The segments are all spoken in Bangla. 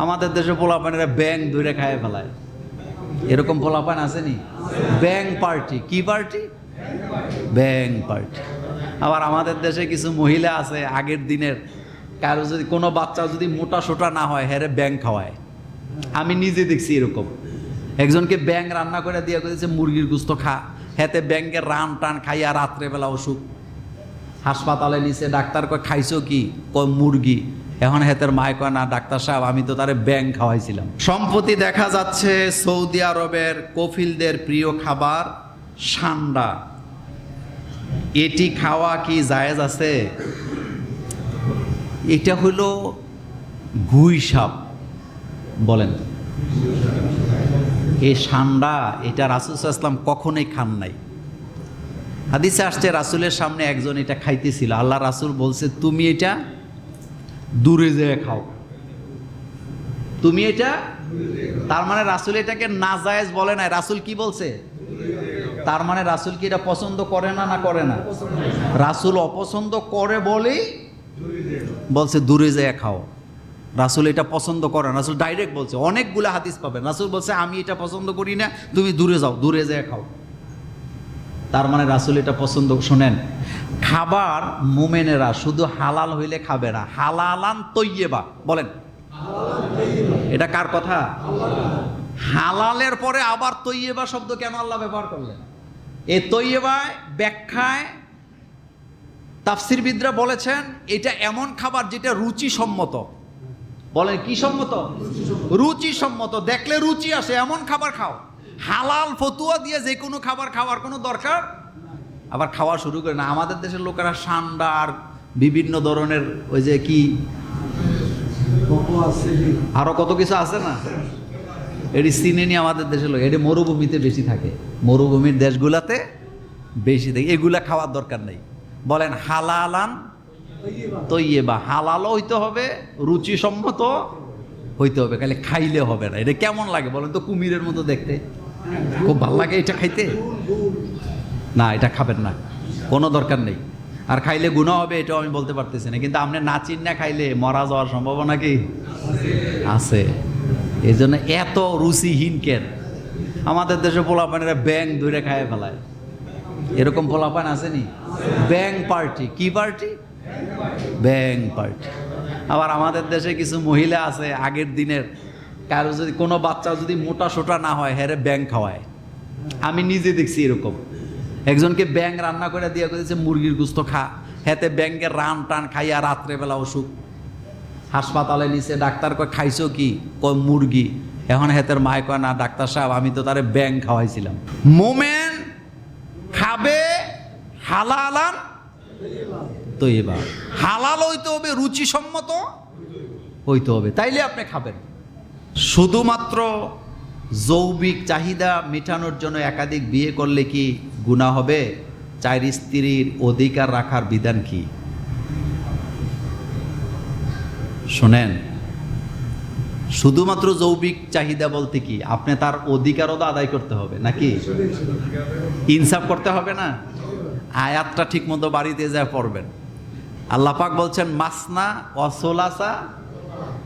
আমাদের দেশে পোলাপানেরা ব্যাং ধরে খায় ফেলায়। এরকম পোলাপান আসেনি? ব্যাং পার্টি। কি পার্টি? ব্যাং পার্টি। আবার আমাদের দেশে কিছু মহিলা আছে আগের দিনের। কারও যদি, কোনো বাচ্চা যদি মোটা সোটা না হয়, হ্যারে ব্যাং খাওয়ায়। আমি নিজে দেখছি এরকম। একজনকে ব্যাং রান্না করে দিয়ে করেছে মুরগির গুস্ত খা। হেতে ব্যাংকের রান টান খাইয়া রাত্রেবেলা অসুখ। হাসপাতালে নিচে ডাক্তার কয়, খাইছো কি? কয়, মুরগি। এখন হেতের মায় কয়, না, ডাক্তার সাহেব, আমি তো তারে ব্যাং খাওয়াইছিলাম। সম্প্রতি দেখা যাচ্ছে সৌদি আরবের কফিলদের প্রিয় খাবার সান্ডা। এটি খাওয়া কি জায়েজ আছে? এটা হলো গুই সাপ, বলেন। এই সান্ডা, এটা রাসুল ইসলাম কখনোই খান নাই। হাদিসে আসছে, রাসুলের সামনে একজন এটা খাইতেছিল। আল্লাহ রাসুল বলছে, তুমি এটা দূরে যেয়ে খাও। তুমি এটা? তার মানে রাসুল এটাকে নাজায়েজ বলে না রাসুল কি বলছে? তার মানে রাসুল কি এটা পছন্দ করে না না করে না? রাসুল অপছন্দ করে বলেই বলছে, দূরে যেয়ে খাও। রাসুল এটা পছন্দ করে না। রাসুল ডাইরেক্ট বলছে, অনেকগুলো হাদিস পাবেন। রাসুল বলছে, আমি এটা পছন্দ করি না, তুমি দূরে যাও, দূরে যেয়ে খাও। তার মানে রাসুল এটা পছন্দ, শোনেন। খাবার মোমেনেরা শুধু হালাল হইলে খাবে না, হালালান তৈয়েবা, বলেন। এটা কার কথা? হালালের পরে আবার তৈয়েবা শব্দ কেন আল্লাহ ব্যবহার করলেন? এ তৈয়েবায়, ব্যাখ্যায় তাফসিরবিদরা বলেছেন, এটা এমন খাবার যেটা রুচি সম্মত বলেন, কি সম্মত? রুচি সম্মত দেখলে রুচি আসে, এমন খাবার খাও। হালাল ফতুয়া দিয়ে যে কোনো খাবার খাওয়ার কোনো দরকার? আবার খাওয়া শুরু করে না। আমাদের দেশের লোকেরা সান্ডা আর বিভিন্ন ধরনের ওই যে কি? আরও কত কিছু আছে না? এটি চিনেনি আমাদের দেশের লোক এটি মরুভূমিতে বেশি থাকে। মরুভূমির দেশগুলাতে বেশি থাকে। এগুলা খাওয়ার দরকার নেই। বলেন, হালালান তৈয়ে বা হালালও হইতে হবে, রুচিসম্মত হইতে হবে। খালি খাইলে হবে না। এটা কেমন লাগে বলেন তো? কুমিরের মতো দেখতে। খুব ভালো লাগে এটা খাইতে? না, এটা খাবেন না। কোনো দরকার নেই। আর খাইলে গুণা হবে, এটাও আমি বলতে পারতেছি না। কিন্তু আপনি না চিন না খাইলে মরা যাওয়ার সম্ভাবনা কি? আছে। এই জন্য এত রুচিহীন কেন? আমাদের দেশে পোলাপানেরা ব্যাং ধরে খায় ফেলায়। এরকম পোলাপান আসেনি? ব্যাং পার্টি। কি পার্টি? ব্যাং পার্টি। আবার আমাদের দেশে কিছু মহিলা আছে আগের দিনের। কারও যদি কোনো বাচ্চা যদি মোটা সোটা না হয় হ্যারে ব্যাং খাওয়ায়। আমি নিজে দেখছি এরকম। একজনকে ব্যাং রান্না করে দিয়ে করেছে মুরগির গুস্ত খা। হেতে ব্যাংকের রান টান খাইয়া রাত্রেবেলা অসুখ। হাসপাতালে নিচে ডাক্তার কয়, খাইছো কি? কয়, মুরগি। এখন হেতের মায় কয়, না, ডাক্তার সাহেব, আমি তো তারে ব্যাং খাওয়াইছিলাম। মোমেন খাবে হালালান তো এবার হালাল হইতে হবে, রুচিসম্মত হইতে হবে। তাইলে আপনি খাবেন। শুধুমাত্র যৌবিক চাহিদা মেটানোর জন্য একাধিক বিয়ে করলে কি গুণা হবে? চার স্ত্রীর অধিকার রাখার বিধান কি? শোনেন, শুধুমাত্র যৌবিক চাহিদা বলতে কি আপনি তার অধিকারও তো আদায় করতে হবে নাকি? ইনসাফ করতে হবে না? আয়াতটা ঠিক মতো বাড়িতে যা পড়বেন। আল্লাহ পাক বলছেন, মাসনা অসোলাসা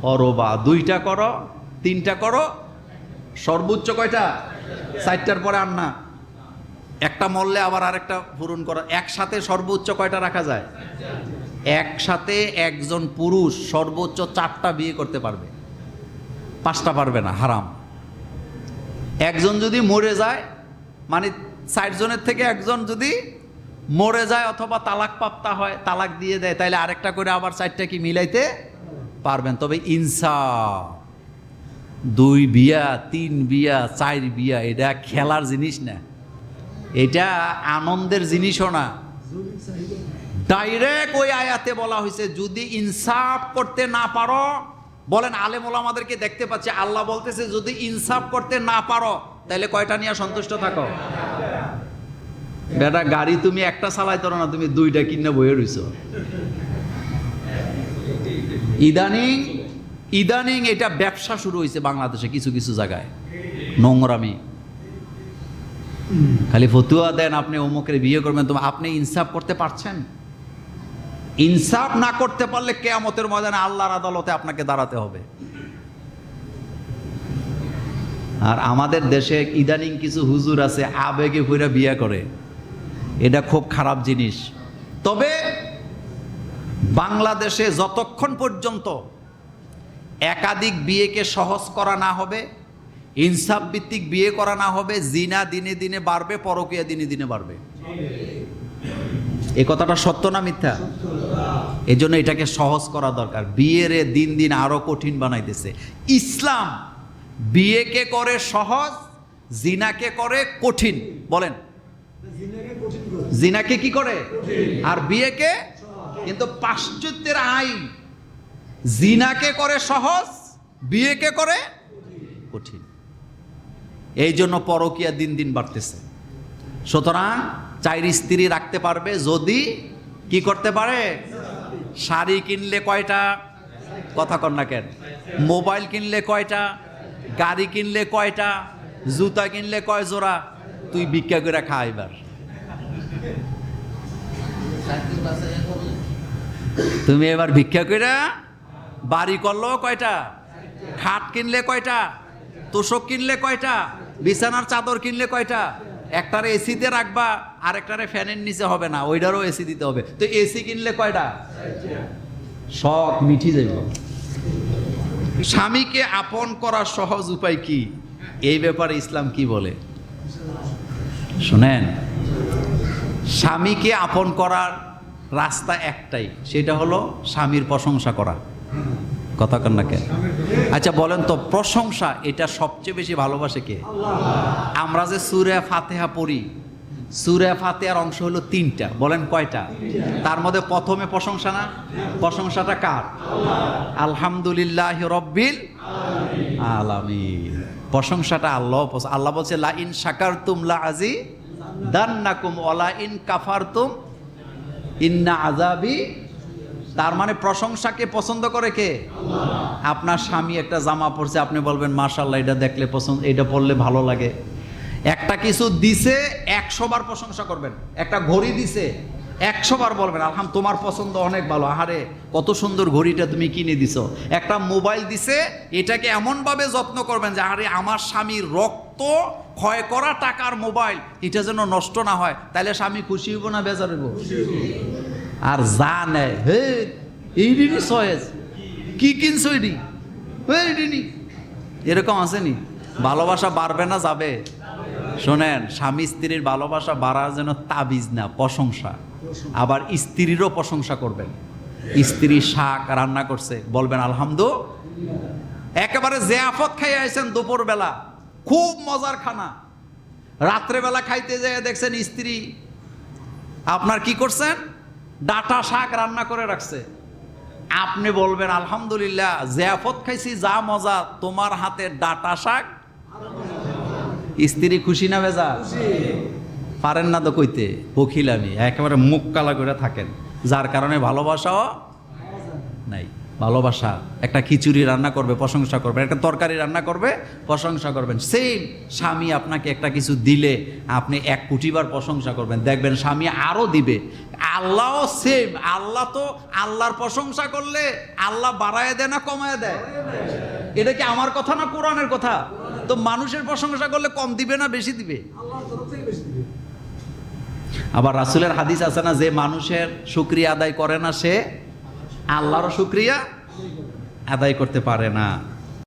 অরবা দুইটা করো তিনটা করো, সর্বোচ্চ কয়টা? চারটার পরে আর না। একটা মরলে আবার আরেকটা পূরণ করো। একসাথে সর্বোচ্চ কয়টা রাখা যায়? একসাথে একজন পুরুষ সর্বোচ্চ চারটা বিয়ে করতে পারবে। পাঁচটা পারবে না, হারাম। একজন যদি মরে যায় মানে ষাট জনের থেকে একজন যদি মরে যায় অথবা তালাক প্রাপ্তা হয়, তালাক দিয়ে দেয়, তাইলে আরেকটা করে আবার চারটা কি মিলাইতে পারবেন? তবে ইনসাফ। দুই বিয়া, তিন বিয়া, চার বিয়া, এটা খেলার জিনিস না। এটা আনন্দের জিনিসও না। ডাইরেক্ট ওই আয়াতে বলা হয়েছে, যদি ইনসাফ করতে না পারো, বলেন আলেমোলা আমাদেরকে দেখতে পাচ্ছে, আল্লাহ বলতেছে, যদি ইনসাফ করতে না পারো, তাহলে কয়টা নিয়ে সন্তুষ্ট থাকো? বেটা, গাড়ি তুমি একটা চালাই চালাইতো না, তুমি দুইটা কিনে বয়ে রইছ। ইদানিং ইদানিং এটা ব্যবসা শুরু হয়েছে বাংলাদেশে কিছু কিছু জায়গায়। নোংরামি। খালি ফতুয়া দেন আপনি, অমুকের বিয়ে করবেন, তো আপনি ইনসাফ করতে পারছেন? ইনসাফ না করতে পারলে কেয়ামতের ময়দানে আল্লাহর আদালতে আপনাকে দাঁড়াতে হবে। আর আমাদের দেশে ইদানিং কিছু হুজুর আছে, আবেগে ফুরা বিয়ে করে। এটা খুব খারাপ জিনিস। তবে বাংলাদেশে যতক্ষণ পর্যন্ত একাধিক বিয়েকে সহজ করা না হবে ইনসাফ ভিত্তিক বিয়ে করা না হবে, জিনা দিনে দিনে বাড়বে, পরকীয়া দিনে দিনে বাড়বে। এ কথাটা সত্য না মিথ্যা? এই জন্য এটাকে সহজ করা দরকার। বিয়েরে দিন দিন আরও কঠিন বানাইতেছে। ইসলাম বিয়েকে করে সহজ, জিনাকে করে কঠিন। বলেন। জিনাকে কি করে? আর বিয়েকে? কিন্তু পাশ্চাত্যের আইন। জিনাকে করে সহজ, বিয়েকে করে কঠিন। এই জন্য পরকিয়া দিন দিন বাড়তেছে। সুতরাং চাইর স্ত্রী রাখতে পারবে যদি কি করতে পারে? শাড়ি কিনলে কয়টা? কথা কর না কেন। মোবাইল কিনলে কয়টা? গাড়ি কিনলে কয়টা? জুতা কিনলে কয় জোড়া? তুই ভিক্ষা করে খা এবার। তুমি এবার ভিক্ষা করে বাড়ি করল কয়টা? খাট কিনলে কয়টা? তোষক কিনলে কয়টা? বিছানার চাদর কিনলে কয়টা? একটারে এসিতে রাখবা আর একটারে ফ্যানের নিচে হবে না, ওইটারও এসি দিতে হবে। তো এসি কিনলে কয়টা? শখ, মিঠি যাইব। স্বামীকে আপন করার সহজ উপায় কি? এই ব্যাপারে ইসলাম কি বলে? শুনেন, স্বামীকে আপন করার রাস্তা একটাই, সেটা হলো স্বামীর প্রশংসা করা। কথা কন না কেন? আচ্ছা বলেন তো, প্রশংসা, এটা সবচেয়ে বেশি ভালোবাসে কে? আমরা যে সুরে ফাতেহা পড়ি, সুরে ফাতেহার অংশ হলো তিনটা, বলেন কয়টা? তার মধ্যে প্রথমে প্রশংসা না? প্রশংসাটা কার? আলহামদুলিল্লাহ রব্বিল আলামিন। প্রশংসাটা আল্লাহ আল্লাহ বলছে লা ইন শাকারতুম লা আজি দান্নাকুম ওলা ইন কাফারতুম ইন্না আজাবি তার মানে প্রশংসাকে পছন্দ করে কে? আপনার স্বামী একটা জামা পরছে আপনি বলবেন মার্শাল্লাহ এটা দেখলে পছন্দ এটা পরলে ভালো লাগে। একটা কিছু দিছে একশো বার প্রশংসা করবেন। একটা ঘড়ি দিছে একশো বার বলবেন আলহাম তোমার পছন্দ অনেক ভালো। আহারে কত সুন্দর ঘড়িটা তুমি কিনে দিছো। একটা মোবাইল দিছে এটাকে এমনভাবে যত্ন করবেন যে আরে আমার স্বামীর রক্ত ক্ষয় করা টাকার মোবাইল এটা যেন নষ্ট না হয় তাহলে স্বামী খুশি হইব না বেজার হইব। আর যা নেয় হে এই দিনই সয়েজ কি কিনছো এডি এইডিনি এরকম আসেনি ভালোবাসা বাড়বে না, যাবে। শোনেন, স্বামী স্ত্রীর ভালোবাসা বাড়ার যেন তাবিজ না, প্রশংসা। আবার স্ত্রীরও প্রশংসা করবেন। স্ত্রী শাক রান্না করছে, বলবেন আলহামদু একেবারে যে আফত খাই আইছেন দুপুরবেলা, খুব মজার খানা। রাত্রেবেলা খাইতে যেয়ে দেখছেন স্ত্রী, আপনার কি করছেন? ডাটা শাক রান্না করে রাখছে। আপনি বলবেন, আলহামদুলিল্লাহ, জিয়াফত খাইছি, যা মজা, তোমার হাতে ডাটা শাক? স্ত্রী খুশি না বেজা পারেন না তো কইতে বকিল আমি, একেবারে মুখ কালা করে থাকেন, যার কারণে ভালোবাসাও নাই। ভালোবাসা, একটা খিচুড়ি রান্না করবে, প্রশংসা করবে, একটা তরকারি রান্না করবে, প্রশংসা করবেন। সেম স্বামী আপনাকে একটা কিছু দিলে আপনি এক কোটিবার প্রশংসা করবেন। দেখবেন স্বামী আরও দিবে। আল্লাহও সেম আল্লাহ তো আল্লাহর প্রশংসা করলে আল্লাহ বাড়ায় দেয় না কমায় দেয়? এটা কি আমার কথা না কোরআনের কথা? তো মানুষের প্রশংসা করলে কম দিবে না বেশি দিবে? আবার রাসুলের হাদিস আছে না, যে মানুষের শুক্রিয়া আদায় করে না সে আল্লাহরও শুক্রিয়া আদায় করতে পারে না।